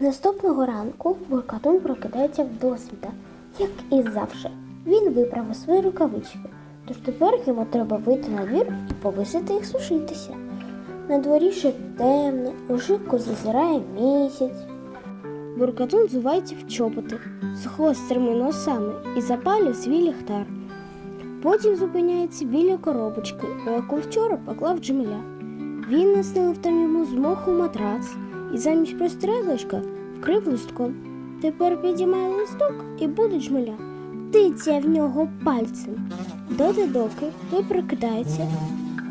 Наступного ранку буркатун прокидається в досвіта, як і завжди. Він виправив свої рукавички, тож тепер йому треба вийти на двір і повисити їх сушитися. На дворі ще темно, у шибку зазирає місяць. Буркатун зувається в чоботи з гострими носами і запалює свій ліхтар. Потім зупиняється біля коробочки, у яку вчора поклав Джеміля. Він настелив там йому з матрац і замість простирадлочка вкрив листком. Тепер підіймає листок і буде Джмеля. Тиця в нього пальцем. Доти доки той прокидається.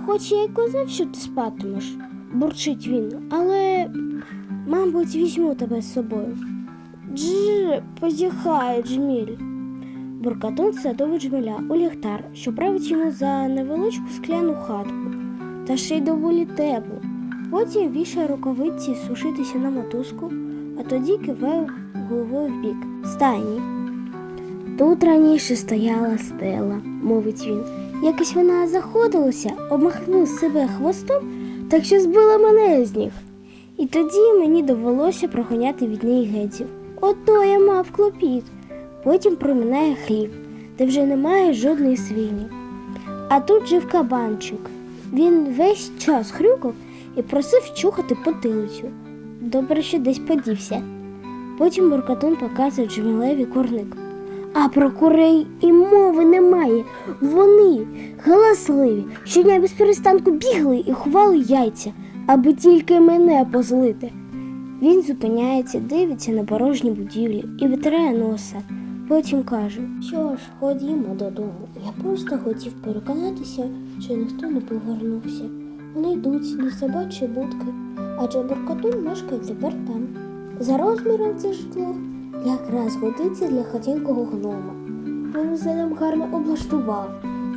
Хоч я й казав, що ти спатимеш, бурчить він, але, мабуть, візьму тебе з собою. Дж, позіхає Джміль. Буркатун садовий джмеля у ліхтар, що править йому за невеличку скляну хатку, та ще й доволі теплу. Потім вішає рукавиці сушитися на мотузку, а тоді киває головою в бік. Стайні. Тут раніше стояла стела, мовить він. Якось вона заходилася, обмахнула себе хвостом, так що збила мене з ніг. І тоді мені довелося проганяти від неї гетів. Ото я мав клопіт. Потім проминає хліб, де вже немає жодної свині. А тут жив кабанчик. Він весь час хрюкав і просив чухати потилицю. Добре, що десь подівся. Потім буркатун показує Джемілеві курник. А про курей і мови немає. Вони галасливі, щодня без перестанку бігли і ховали яйця, аби тільки мене позлити. Він зупиняється, дивиться на порожні будівлі і витирає носа. Потім каже: Що ж, ходімо додому. Я просто хотів переконатися, що ніхто не повернувся. Вони йдуть до собачої будки, адже буркатун мешкає тепер там. За розміром це житло якраз годиться для хатінкого гнома. Він усе там гарно облаштував.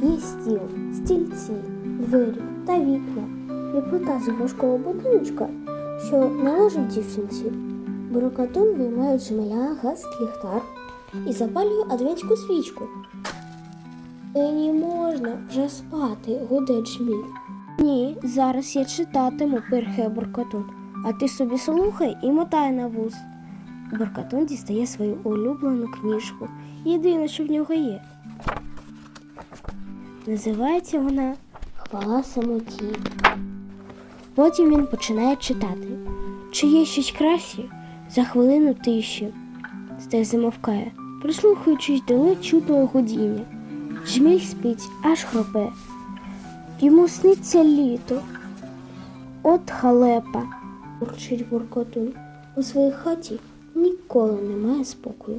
Є стіл, стільці, двері та вікна. І плита з іграшкового будиночка, що належить дівчинці. Буркатун виймає джмеля газ ліхтар і запалює адвентську свічку. Мені можна вже спати, гуде джміль. Ні, зараз я читатиму, перхе буркатун, а ти собі слухай і мотай на вуз. Буркатун дістає свою улюблену книжку. Єдине, що в нього є. Називається вона Хвала самоті. Потім він починає читати. Чи є щось краще? За хвилину тиші. Стех замовкає, прислухаючись до чутного гудіння. Жміль спить, аж хропе. Йому сниться літо. От халепа, бурчить буркотун. У своїй хаті ніколи немає спокою.